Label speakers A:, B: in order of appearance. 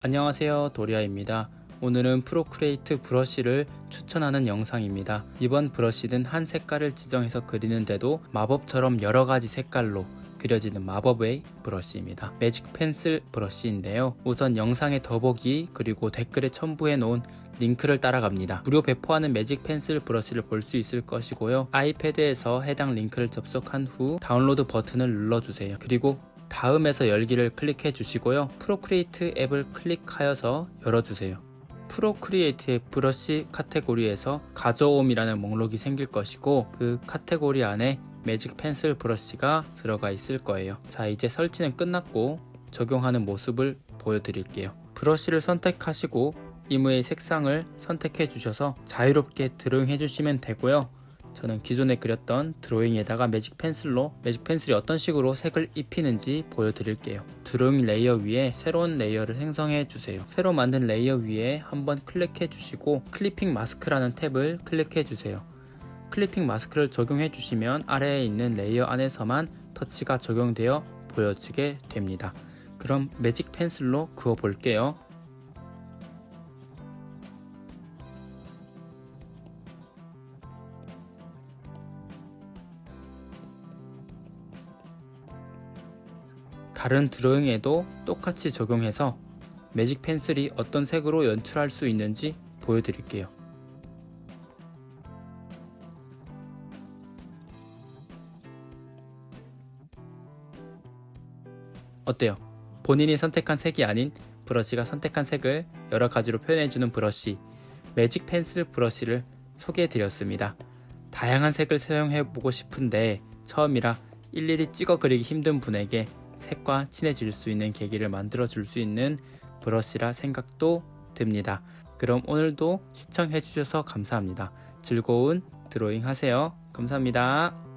A: 안녕하세요. 도리아입니다. 오늘은 프로크레이트 브러쉬를 추천하는 영상입니다. 이번 브러쉬는 한 색깔을 지정해서 그리는데도 마법처럼 여러가지 색깔로 그려지는 마법의 브러쉬입니다. 매직 펜슬 브러쉬인데요. 우선 영상의 더보기 그리고 댓글에 첨부해 놓은 링크를 따라갑니다. 무료 배포하는 매직 펜슬 브러쉬를 볼 수 있을 것이고요. 아이패드에서 해당 링크를 접속한 후 다운로드 버튼을 눌러주세요. 그리고 다음에서 열기를 클릭해 주시고요. 프로크리에이트 앱을 클릭하여서 열어주세요. 프로크리에이트의 브러쉬 카테고리에서 가져옴이라는 목록이 생길 것이고 그 카테고리 안에 매직 펜슬 브러쉬가 들어가 있을 거예요. 자 이제 설치는 끝났고 적용하는 모습을 보여드릴게요. 브러쉬를 선택하시고 이무의 색상을 선택해 주셔서 자유롭게 드로잉 해 주시면 되고요. 저는 기존에 그렸던 드로잉에다가 매직 펜슬로 매직 펜슬이 어떤 식으로 색을 입히는지 보여드릴게요. 드로잉 레이어 위에 새로운 레이어를 생성해 주세요. 새로 만든 레이어 위에 한번 클릭해 주시고 클리핑 마스크라는 탭을 클릭해 주세요. 클리핑 마스크를 적용해 주시면 아래에 있는 레이어 안에서만 터치가 적용되어 보여지게 됩니다. 그럼 매직 펜슬로 그어 볼게요. 다른 드로잉에도 똑같이 적용해서 매직 펜슬이 어떤 색으로 연출할 수 있는지 보여드릴게요. 어때요? 본인이 선택한 색이 아닌 브러쉬가 선택한 색을 여러 가지로 표현해주는 브러쉬, 매직 펜슬 브러쉬를 소개해드렸습니다. 다양한 색을 사용해보고 싶은데 처음이라 일일이 찍어 그리기 힘든 분에게 색과 친해질 수 있는 계기를 만들어 줄 수 있는 브러쉬라 생각도 듭니다. 그럼 오늘도 시청해 주셔서 감사합니다. 즐거운 드로잉 하세요. 감사합니다.